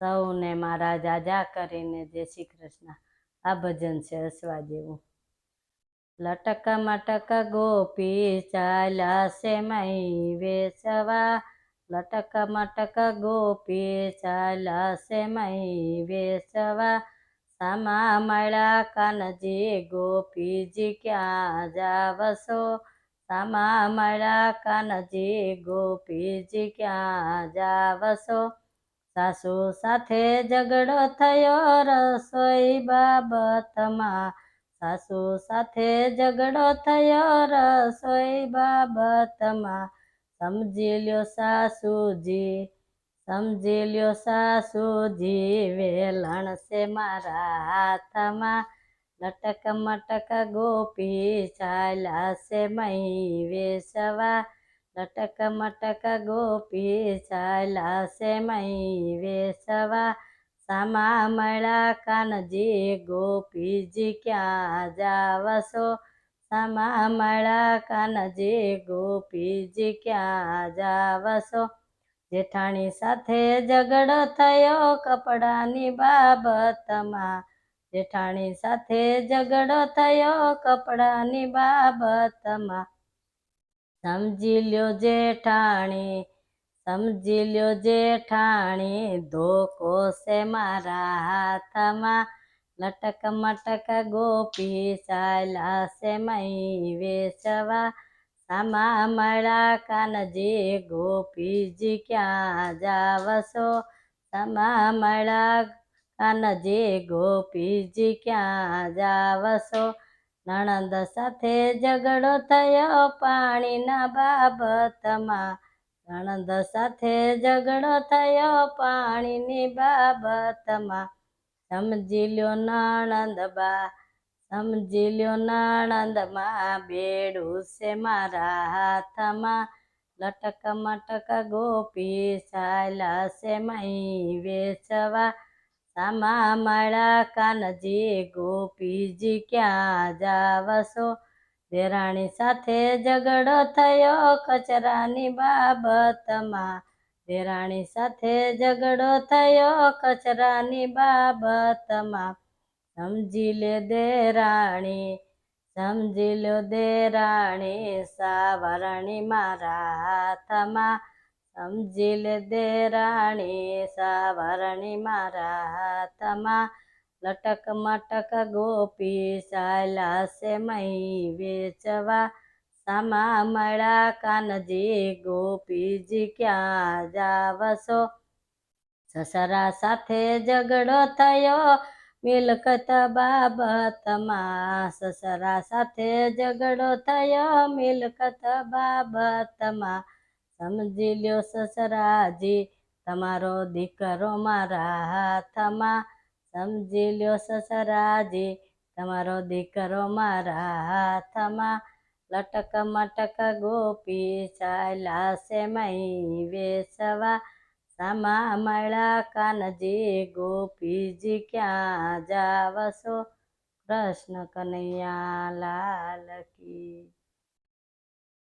સૌને મારા જાજા કરીને જય શ્રી કૃષ્ણ. આ ભજન છે હસવા જેવું. લટક મટક ગોપી ચાલ્યા છે મહી વેસવા. લટક મટક ગોપી ચાલ્યા છે મહી વેસવા. સામા મળ્યા કાનજી, ગોપીજી ક્યાં જાવશો? સામા મળ્યા કાનજી, ગોપીજી ક્યાં જાવશો? સાસુ સાથે ઝઘડો થયો રસોઈ બાબતમાં. સાસુ સાથે ઝઘડો થયો રસોઈ બાબતમાં. સમજી લ્યો સાસુજી, સમજી લ્યો સાસુજી, વેલણ છે મારા હાથમાં. લટક મટક ગોપી ચાલ્યા છે મહી વેસવા. લટક મટક ગોપી ચાલ્યા છે મહી વેસવા સામા મળ્યા કાનજી ગોપીજી ક્યાં જાવશો સામા મળ્યા કાનજી ગોપીજી ક્યાં જાવશો જેઠાણી સાથે ઝઘડો થયો કપડાની બાબતમાં જેઠાણી સાથે ઝઘડો થયો કપડાની બાબતમાં સમજી લ્યો જેઠાણી સમજી લ્યો જેઠાણી, ધોકો છે મારા હાથમાં. લટક મટક ગોપી ચાલ્યા છે મહી વેચવા. સામા મળા કાનજી, ગોપીજી ક્યાં જાવશો? સામા મળા કાનજી, ગોપીજી ક્યાં જાવશો? નણંદ સાથે ઝઘડો થયો પાણીના બાબતમાં. નણંદ સાથે ઝઘડો થયો પાણીની બાબતમાં. સમજી લ્યો નણંદબા સમજી લ્યો નણંદમાં બેડું છે મારા હાથમાં. લટક મટક ગોપી ચાલ્યા છે મહી વેચવા. સામા માળા કાનજી ગોપીજી ક્યાં જાવશો? દેરાણી સાથે ઝઘડો થયો કચરાની બાબતમાં. દેરાણી સાથે ઝઘડો થયો કચરાની બાબતમાં. સમજી લે દેરાણી, સમજી લો દેરાણી, સાવરણી મારા હાથમાં. સમજી લે દેરાણી સાવરણી મારા હાથમાં. લટક મટક ગોપી ચાલ્યા છે મહી વેચવા. સામા મળ્યા કાનજી, ગોપીજી ક્યાં જાવશો? સસરા સાથે ઝઘડો થયો. મિલકત બાબતમાં સસરા સાથે ઝઘડો થયો. મિલકત બાબતમાં સમજી લ્યો સસરાજી, તમારો દીકરો મારા હાથમાં. સમજી લ્યો સસરાજી, તમારો દીકરો મારા હાથમાં. લટક મટક ગોપી ચાલ્યા છે મહી વેસવા. સામા મળ્યા કાનજી, ગોપીજી ક્યાં જાવશો કૃષ્ણ કનૈયા લાલ કી